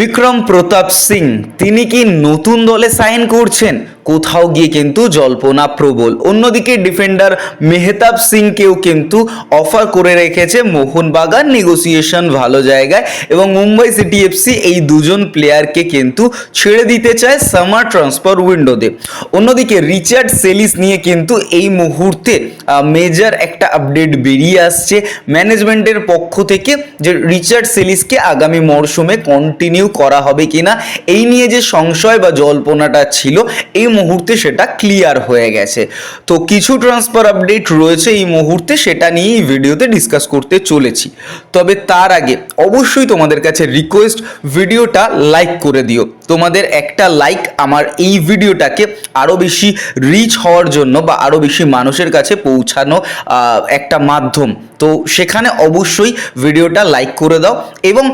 বিক্রম প্রতাপ সিং তিনি কি নতুন দলে সাইন করছেন? কোথাও গিয়ে কিন্তু জল্পনা প্রবল। অন্যদিকে ডিফেন্ডার মেহতাব সিংকেও কিন্তু অফার করে রেখেছে মোহনবাগান নেগোসিয়েশন ভালো জায়গায় এবং মুম্বাই সিটি এফসি এই দুজন প্লেয়ারকে কিন্তু ছেড়ে দিতে চায় সামার ট্রান্সফার উইন্ডোতে অন্যদিকে রিচার্ড সেলিস নিয়ে কিন্তু এই মুহূর্তে মেজর একটা আপডেট বেরিয়ে আসছে ম্যানেজমেন্টের পক্ষ থেকে যে রিচার্ড সেলিসকে আগামী মরশুমে কন্টিনিউ করা হবে কিনা, এই নিয়ে যে সংশয় বা জল্পনাটা ছিল, এই মুহূর্তে সেটা ক্লিয়ার হয়ে গেছে। তো কিছু ট্রান্সফার আপডেট রয়েছে এই মুহূর্তে, সেটা নিয়ে এই ভিডিওতে ডিসকাস করতে চলেছি। তবে তার আগে অবশ্যই তোমাদের কাছে রিকোয়েস্ট ভিডিওটা লাইক করে দিও। তোমাদের একটা লাইক আমার এই ভিডিওটাকে আরও বেশি রিচ হওয়ার জন্য বা আরও বেশি মানুষের কাছে পৌঁছানো একটা মাধ্যম। তো সেখানে অবশ্যই ভিডিওটা লাইক করে দাও এবং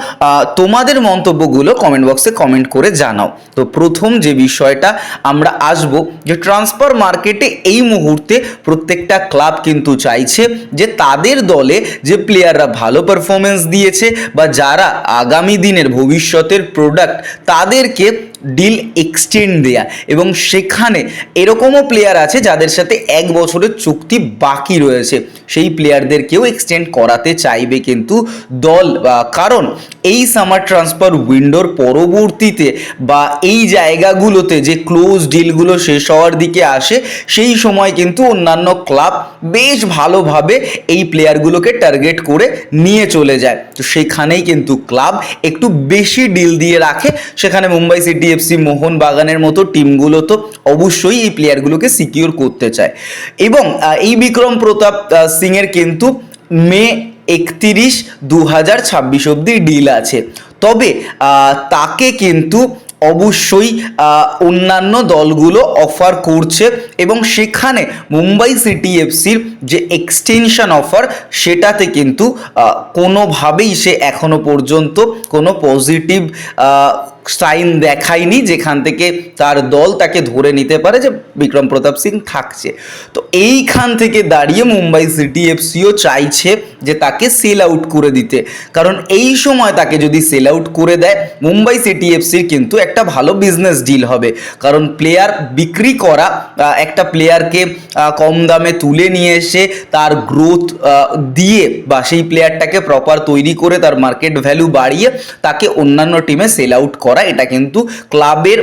তোমাদের মন্তব্যগুলো কমেন্ট বক্সে কমেন্ট করে জানাও। তো প্রথম যে বিষয়টা আমরা আসব যে ট্রান্সফার মার্কেটে এই মুহূর্তে প্রত্যেকটা ক্লাব কিন্তু চাইছে যে তাদের দলে যে প্লেয়াররা ভালো পারফরমেন্স দিয়েছে বা যারা আগামী দিনের ভবিষ্যতের প্রোডাক্ট তাদেরকে ডিল এক্সটেন্ড দেয়া। এবং সেখানে এরকমও প্লেয়ার আছে যাদের সাথে এক বছরের চুক্তি বাকি রয়েছে। সেই প্লেয়ারদেরকেও এক্সটেন্ড করাতে চাইবে কিন্তু দল আহ, কারণ এই সামার ট্রান্সফার উইন্ডোর পরবর্তীতে বা এই জায়গাগুলোতে যে ক্লোজ ডিলগুলো শেষ হওয়ার দিকে আসে সেই সময় কিন্তু অন্যান্য ক্লাব বেশ ভালোভাবে এই প্লেয়ারগুলোকে টার্গেট করে নিয়ে চলে যায়। তো সেখানেই কিন্তু ক্লাব একটু বেশি ডিল দিয়ে রাখে। সেখানে মুম্বাই সিটি এফসি মোহন বাগানের মতো টিমগুলো তো অবশ্যই এই প্লেয়ারগুলোকে সিকিউর করতে চায়। এবং এই বিক্রম প্রতাপ সিং এর কিন্তু মে একত্রিশ দু হাজার ছাব্বিশ অব্দি ডিল আছে। তবে তাকে কিন্তু অবশ্যই অন্যান্য দলগুলো অফার করছে এবং সেখানে মুম্বাই সিটি এফসির যে এক্সটেনশন অফার সেটাতে কিন্তু কোনোভাবেই সে এখনও পর্যন্ত কোনো পজিটিভ সাইন দেখায়নি যেখান থেকে তার দল তাকে ধরে নিতে পারে যে বিক্রম প্রতাপ সিং থাকছে। তো এইখান থেকে দাঁড়িয়ে মুম্বাই সিটি এফসিও চাইছে যে তাকে সেল আউট করে দিতে। কারণ এই সময় তাকে যদি সেল আউট করে দেয়, মুম্বাই সিটি এফসির কিন্তু একটা ভালো বিজনেস ডিল হবে। কারণ প্লেয়ার বিক্রি করা একটা প্লেয়ারকে কম দামে তুলে নিয়ে এসে তার গ্রোথ দিয়ে বা সেই প্লেয়ারটাকে প্রপার তৈরি করে তার মার্কেট ভ্যালু বাড়িয়ে তাকে অন্যান্য টিমে সেল আউট করা। এটা কিন্তু ক্লাবের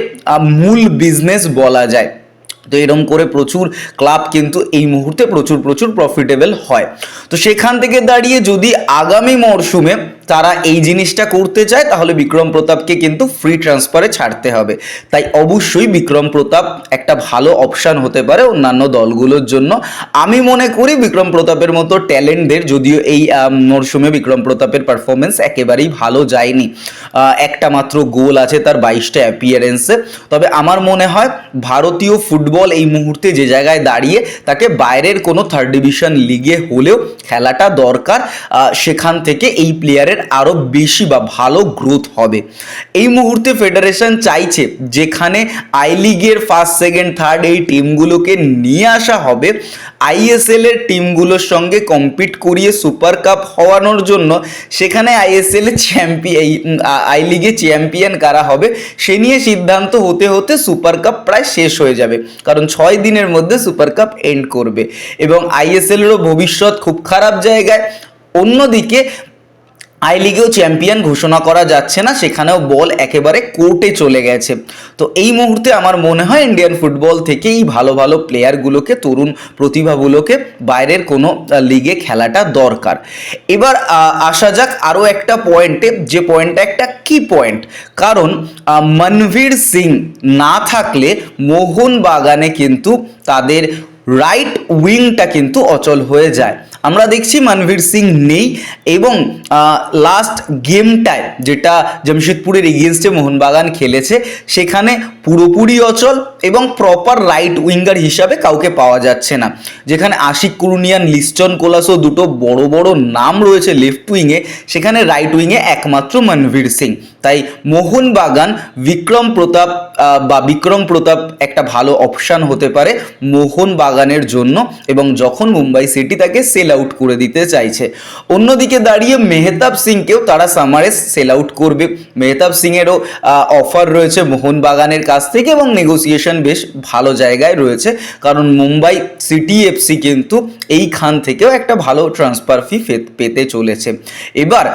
মূল বিজনেস বলা যায়। তো এরকম করে প্রচুর ক্লাব কিন্তু এই মুহূর্তে প্রচুর প্রচুর প্রফিটেবল হয়। তো সেখান থেকে দাঁড়িয়ে যদি আগামী মরশুমে তারা এই জিনিসটা করতে চায়, তাহলে বিক্রম প্রতাপকে কিন্তু ফ্রি ট্রান্সফারে ছাড়তে হবে। তাই অবশ্যই বিক্রম প্রতাপ একটা ভালো অপশান হতে পারে অন্যান্য দলগুলোর জন্য। আমি মনে করি বিক্রম প্রতাপের মতো ট্যালেন্টদের যদিও এই মরশুমে বিক্রম প্রতাপের পারফরমেন্স একেবারেই ভালো যায়নি। একটা মাত্র গোল আছে তার বাইশটা অ্যাপিয়ারেন্সে তবে আমার মনে হয় ভারতীয় ফুটবল এই মুহূর্তে যে জায়গায় দাঁড়িয়ে তাকে বাইরের কোনো থার্ড ডিভিশন লিগে হলেও খেলাটা দরকার। সেখান থেকে এই প্লেয়ারের আরও বেশি বা ভালো গ্রোথ হবে। এই মুহূর্তে ফেডারেশন চাইছে যেখানে আই লিগের ফার্স্ট সেকেন্ড থার্ড এই টিমগুলোকে নিয়ে আসা হবে। আইএসএল এর টিমগুলোর সঙ্গে কম্পিট করিয়ে সুপার কাপ হওয়ানোর জন্য সেখানে আইএসএল চ্যাম্পিয়ন আই লিগে চ্যাম্পিয়ন কারা হবে সে নিয়ে সিদ্ধান্ত হতে হতে সুপার কাপ প্রায় শেষ হয়ে যাবে। কারণ ছয় দিনের মধ্যে সুপার কাপ এন্ড করবে। এবং আইএসএল এরও ভবিষ্যৎ খুব খারাপ জায়গায়। অন্যদিকে আই লিগেও চ্যাম্পিয়ন ঘোষণা করা যাচ্ছে না, সেখানেও বল একেবারে কোর্টে চলে গেছে। তো এই মুহূর্তে আমার মনে হয় ইন্ডিয়ান ফুটবল থেকে এই ভালো ভালো প্লেয়ারগুলোকে, তরুণ প্রতিভাগুলোকে বাইরের কোনো লিগে খেলাটা দরকার। এবার আসা যাক আরও একটা পয়েন্টে, যে পয়েন্টটা একটা কি পয়েন্ট? কারণ মনভীর সিং না থাকলে মোহনবাগানে কিন্তু তাদের রাইট উইংটা কিন্তু অচল হয়ে যায়। আমরা দেখছি মানভীর সিং নেই এবং লাস্ট গেমটায় যেটা জামশেদপুরের এগেনস্টে মোহনবাগান খেলেছে, সেখানে পুরোপুরি অচল এবং প্রপার রাইট উইঙ্গার হিসাবে কাউকে পাওয়া যাচ্ছে না। যেখানে আশিক কুরুনিয়ান লিস্টন কোলাসো দুটো বড় বড় নাম রয়েছে লেফট উইংয়ে সেখানে রাইট উইংয়ে একমাত্র মানভীর সিং। তাই মোহনবাগান বিক্রম প্রতাপ বা বিক্রম প্রতাপ একটা ভালো অপশান হতে পারে মোহনবাগানের জন্য এবং যখন মুম্বাই সিটি তাকে সেল আউট করে দিতে চাইছে। অন্যদিকে দাঁড়িয়ে মেহতাব সিংকেও তারা সামারে সেল আউট করবে। মেহতাব সিংয়েরও অফার রয়েছে মোহনবাগানের কাছ থেকে এবং নেগোসিয়েশন বেশ ভালো জায়গায় রয়েছে। কারণ মুম্বাই সিটি এফসি কিন্তু এইখান থেকেও একটা ভালো ট্রান্সফার ফি, পেতে চলেছে। এবার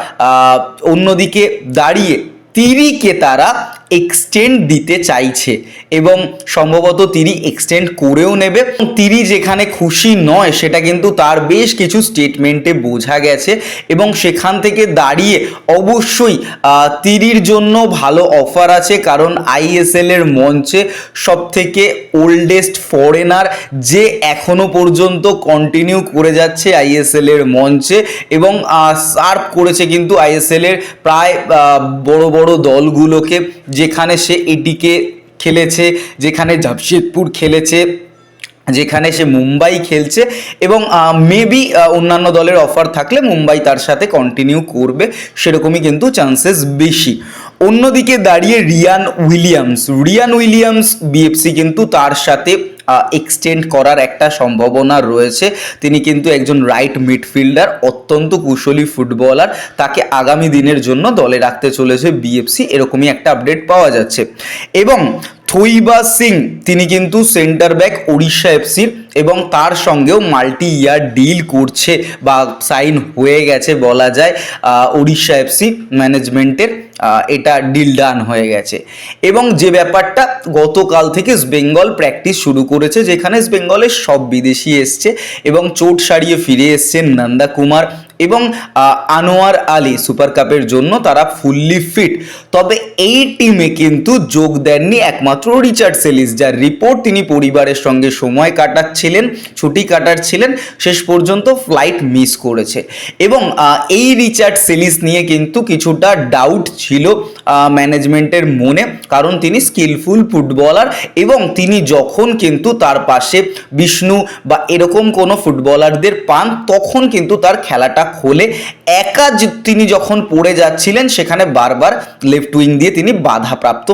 অন্যদিকে দাঁড়িয়ে তিরিকে তারা এক্সটেন্ড দিতে চাইছে এবং সম্ভবত তিরি এক্সটেন্ড করেও নেবে। তিরি যেখানে খুশি নয়, সেটা কিন্তু তার বেশ কিছু স্টেটমেন্টে বোঝা গেছে এবং সেখান থেকে দাঁড়িয়ে অবশ্যই তিরির জন্য ভালো অফার আছে কারণ আইএসএল এর মঞ্চে সব থেকে ওল্ডেস্ট ফরেনার যে এখনও পর্যন্ত কন্টিনিউ করে যাচ্ছে আইএসএল এর মঞ্চে এবং সার্ভ করেছে কিন্তু আইএসএল এর প্রায় বড় বড় দলগুলোকে। যেখানে সে এডিকে খেলেছে, যেখানে জামশেদপুর খেলেছে, যেখানে সে মুম্বাই খেলছে এবং মেবি অন্যান্য দলের অফার থাকলে মুম্বাই তার সাথে কন্টিনিউ করবে, সেরকমই কিন্তু চান্সেস বেশি। অন্যদিকে দাঁড়িয়ে Ryan Williams. Ryan Williams BFC কিন্তু তার সাথে এক্সটেন্ড করার একটা সম্ভাবনা রয়েছে। তিনি কিন্তু একজন রাইট মিডফিল্ডার অত্যন্ত কুশলী ফুটবলার তাকে আগামী দিনের জন্য দলে রাখতে চলেছে বিএফসি এরকমই একটা আপডেট পাওয়া যাচ্ছে। এবং থইবা সিং, তিনি কিন্তু সেন্টার ব্যাক ওড়িশা এফসির এবং তার সঙ্গেও মাল্টি ইয়ার ডিল করছে বা সাইন হয়ে গেছে বলা যায় ওড়িশা এফসি ম্যানেজমেন্টের এটা ডিল ডান হয়ে গেছে। এবং যে ব্যাপারটা গতকাল থেকে বেঙ্গল প্র্যাকটিস শুরু করেছে, যেখানে বেঙ্গলের সব বিদেশি এসছে এবং চোট সারিয়ে ফিরে এসছেন নন্দা কুমার। এবং আনোয়ার আলী সুপার কাপের জন্য তারা ফুললি ফিট। তবে এই টিমে কিন্তু যোগ দেননি একমাত্র রিচার্ড সেলিস, যার রিপোর্ট তিনি পরিবারের সঙ্গে সময় কাটাচ্ছিলেন, ছুটি কাটাচ্ছিলেন, শেষ পর্যন্ত ফ্লাইট মিস করেছে। এবং এই রিচার্ড সেলিস নিয়ে কিন্তু কিছুটা ডাউট ছিল ম্যানেজমেন্টের মনে, কারণ তিনি স্কিলফুল ফুটবলার এবং তিনি যখন কিন্তু তার পাশে বিষ্ণু বা এরকম কোনো ফুটবলারদের পান, তখন কিন্তু তার খেলাটা খোলে, একা তিনি যখন পড়ে যাচ্ছিলেন, সেখানে বারবার লেফট উইং দিয়ে তিনি বাধাপ্রাপ্ত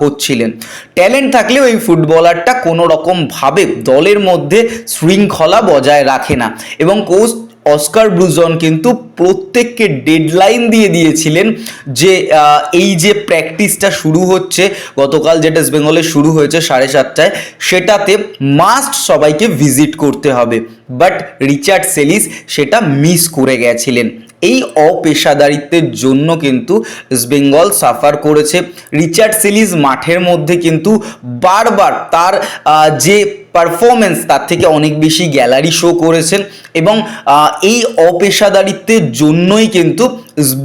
হচ্ছিলেন। ট্যালেন্ট থাকলেও এই ফুটবলারটা কোনো রকম ভাবে দলের মধ্যে শৃঙ্খলা বজায় রাখে না। এবং কোচ অস্কার ব্লুজন কিন্তু প্রত্যেককে ডেডলাইন দিয়ে দিয়েছিলেন যে এই যে প্র্যাকটিসটা শুরু হচ্ছে, গতকাল যেটা ইস্ট বেঙ্গলে শুরু হয়েছে সাড়ে সাতটায়, সেটাতে মাস্ট সবাইকে ভিজিট করতে হবে। বাট রিচার্ড সেলিস সেটা মিস করে গেছিলেন। এই অপেশাদারিত্বের জন্য কিন্তু বেঙ্গল সাফার করেছে। রিচার্ড সেলিস মাঠের মধ্যে কিন্তু বারবার তার যে পারফরমেন্স তার থেকে অনেক বেশি গ্যালারি শো করেছেন এবং এই অপেশাদারিত্বের জন্যই কিন্তু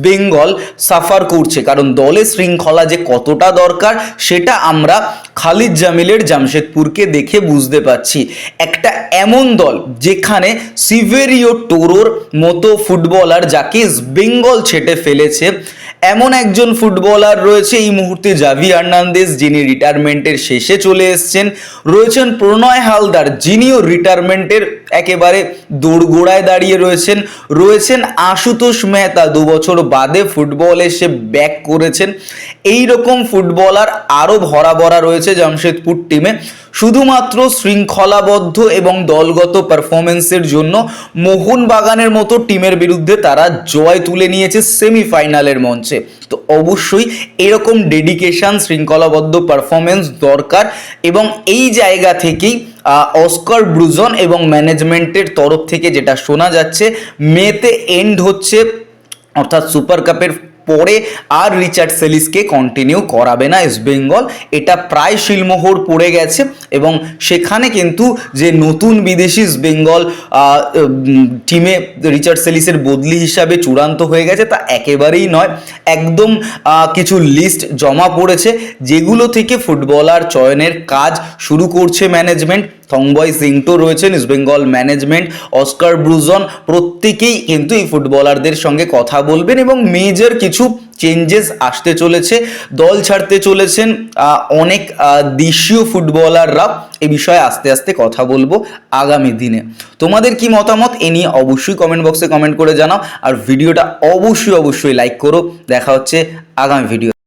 বেঙ্গল সাফার করছে। কারণ দলের শৃঙ্খলা যে কতটা দরকার, সেটা আমরা খালিদ জামিলের জামশেদপুরকে দেখে বুঝতে পারছি। একটা এমন দল যেখানে সিভেরিও টোরোর মতো ফুটবলার যাকে বেঙ্গল ছেটে ফেলেছে, এমন একজন ফুটবলার রয়েছে এই মুহূর্তে জাভি আর্নান্দেজ যিনি রিটায়ারমেন্টের শেষে চলে এসছেন। রয়েছেন প্রণয় হালদার, যিনিও রিটায়ারমেন্টের একেবারে দোরগোড়ায় দাঁড়িয়ে রয়েছেন। রয়েছেন আশুতোষ মেহতা। দু বছর বাদে ফুটবল এসে ব্যাক করেছেন। এই রকম ফুটবলার আরও ভরা ভরা রয়েছে জামশেদপুর টিমে শুধুমাত্র শৃঙ্খলাবদ্ধ এবং দলগত পারফরমেন্সের জন্য মোহনবাগানের মতো টিমের বিরুদ্ধে তারা জয় তুলে নিয়েছে সেমিফাইনালের মঞ্চে। তো অবশ্যই এরকম ডেডিকেশন শৃঙ্খলাবদ্ধ পারফরমেন্স দরকার এবং এই জায়গা থেকেই অস্কার ব্রুজন এবং ম্যানেজমেন্টের তরফ থেকে যেটা শোনা যাচ্ছে, মেতে এন্ড হচ্ছে অর্থাৎ সুপার কাপের পরে আর রিচার্ড সেলিসকে কন্টিনিউ করাবে না ইস্ট বেঙ্গল এটা প্রায় শিলমোহর পড়ে গেছে এবং সেখানে কিন্তু যে নতুন বিদেশি ইস্ট বেঙ্গল টিমে রিচার্ড সেলিসের বদলি হিসাবে চূড়ান্ত হয়ে গেছে, তা একেবারেই নয়। একদম কিছু লিস্ট জমা পড়েছে, যেগুলো থেকে ফুটবলার চয়নের কাজ শুরু করছে ম্যানেজমেন্ট থংবয় সিংটো রয়েছেন, east Bengal management, Oscar Bruzon, প্রত্যেকেই কিন্তু এই ফুটবলারদের সঙ্গে কথা বলবেন এবং মেজর কিছু চেঞ্জেস আসতে চলেছে, দল ছাড়তে চলেছেন অনেক দেশীয় ফুটবলাররা এ বিষয়ে আস্তে আস্তে কথা বলব আগামী দিনে। তোমাদের কি মতামত? এ নিয়ে অবশ্যই কমেন্ট বক্সে কমেন্ট করে জানাও, আর ভিডিওটা অবশ্যই অবশ্যই লাইক করো। দেখা হচ্ছে আগামী ভিডিও